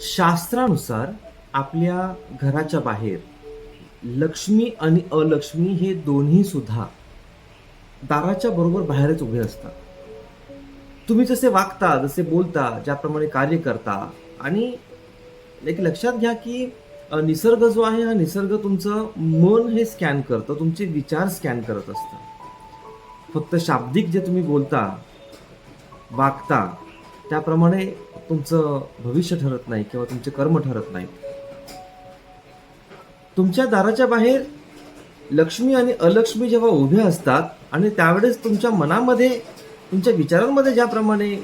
शास्त्रानुसार आपल्या घराच्या बाहेर लक्ष्मी आणि अलक्ष्मी हे दोन्ही सुद्धा दाराच्या बरोबर बाहेरच उभे असतात. तुम्ही जसे वागता जसे बोलता ज्याप्रमाणे कार्य करता आणि एक लक्षात घ्या की निसर्ग जो आहे हा निसर्ग तुमचं मन हे स्कॅन करतं तुमचे विचार स्कॅन करत असतं फक्त शाब्दिक जे तुम्ही बोलता वागता त्याप्रमाणे तुमचं भविष्य ठरत नाही किंवा तुमचे कर्म ठरत नाहीत तुमच्या दाराच्या बाहेर लक्ष्मी आणि अलक्ष्मी जेव्हा उभे असतात आणि त्यावेळेस तुमच्या मनामध्ये तुमच्या विचारांमध्ये ज्याप्रमाणे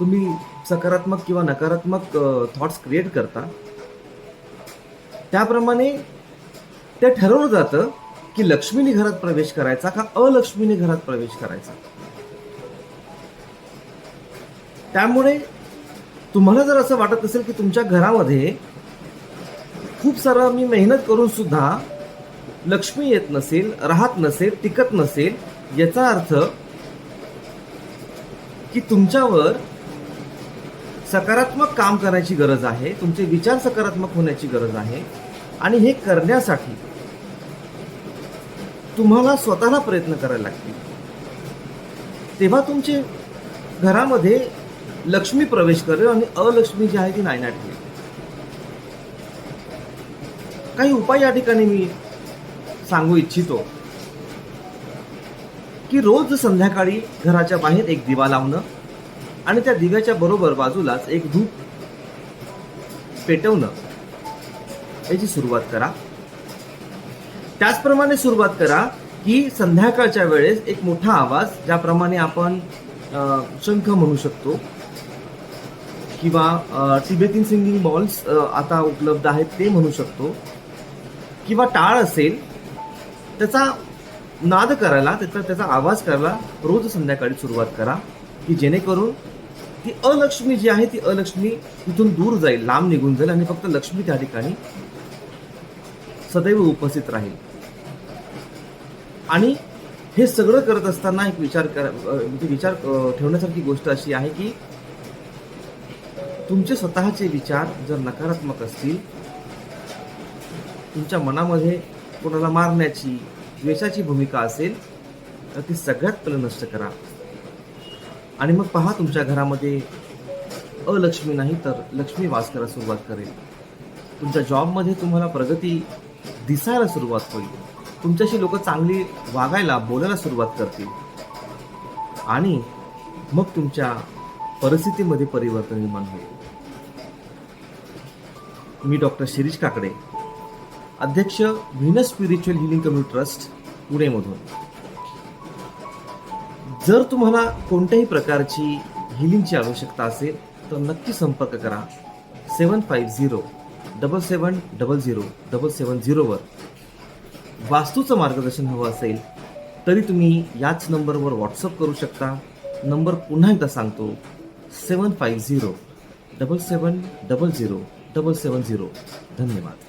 तुम्ही सकारात्मक किंवा नकारात्मक थॉट्स क्रिएट करता त्याप्रमाणे ते ठरवलं जातं की लक्ष्मीने घरात प्रवेश करायचा का अलक्ष्मीने घरात प्रवेश करायचा. त्यामुळे तुम्हाला जर असं वाटत असेल की तुमच्या घरामध्ये खूप सारं मी मेहनत करून सुद्धा लक्ष्मी येत नसेल राहत नसेल टिकत नसेल याचा अर्थ की तुमच्यावर सकारात्मक काम करण्याची गरज आहे तुमचे विचार सकारात्मक होण्याची गरज आहे आणि हे करण्यासाठी तुम्हाला स्वतःला प्रयत्न करायला लागतील. तेव्हा तुमचे घरामध्ये लक्ष्मी प्रवेश करेल हो आणि अलक्ष्मी जी आहे ती नायनाट होईल काही उपाय या ठिकाणी मी सांगू इच्छितो. की रोज संध्याकाळी घराच्या बाहेर एक दिवा लावणं आणि त्या दिव्याच्या बरोबर बाजूलाच एक धूप पेटवणं याची सुरुवात करा. त्याचप्रमाणे सुरुवात करा की संध्याकाळच्या वेळेस एक मोठा आवाज ज्याप्रमाणे आपण शंख म्हणू शकतो. किंवा टिबेटियन सिंगिंग बॉल्स आता उपलब्ध आहेत ते म्हणू शकतो. किंवा टाळ असेल त्याचा नाद करायला त्याचा त्याचा आवाज करायला रोज संध्याकाळी सुरुवात करा की जेणेकरून ती अलक्ष्मी जी आहे ती अलक्ष्मी तिथून दूर जाईल लांब निघून जाईल आणि फक्त लक्ष्मी त्या ठिकाणी सदैव उपस्थित राहील. आणि हे सगळं करत असताना एक विचार कर म्हणजे विचार ठेवण्यासारखी गोष्ट अशी आहे की तुमचे स्वतःचे विचार जर नकारात्मक असतील तुमच्या मनामध्ये कोणाला मारण्याची द्वेषाची भूमिका असेल तर ती सगळ्यात पहिले नष्ट करा. आणि मग पहा तुमच्या घरामध्ये अलक्ष्मी नाही तर लक्ष्मी वास करायला सुरुवात करेल. तुमच्या जॉबमध्ये तुम्हाला प्रगती दिसायला सुरुवात होईल. तुमच्याशी लोक चांगली वागायला बोलायला सुरुवात करतील. आणि मग तुमच्या परिस्थितीमध्ये परिवर्तन निर्माण होईल. मी डॉक्टर शिरीष काकडे अध्यक्ष Venus spiritual healing community trust पुणेमधून. जर तुम्हाला कोणत्याही प्रकारची हिलिंगची आवश्यकता असेल तर नक्की संपर्क करा. Seven five zero double seven double zero double seven झिरोवर वास्तूचं मार्गदर्शन हवं असेल तरी तुम्ही याच नंबरवर व्हॉट्सअप करू शकता. नंबर पुन्हा एकदा सांगतो. Seven five zero double seven double zero double seven zero. धन्यवाद.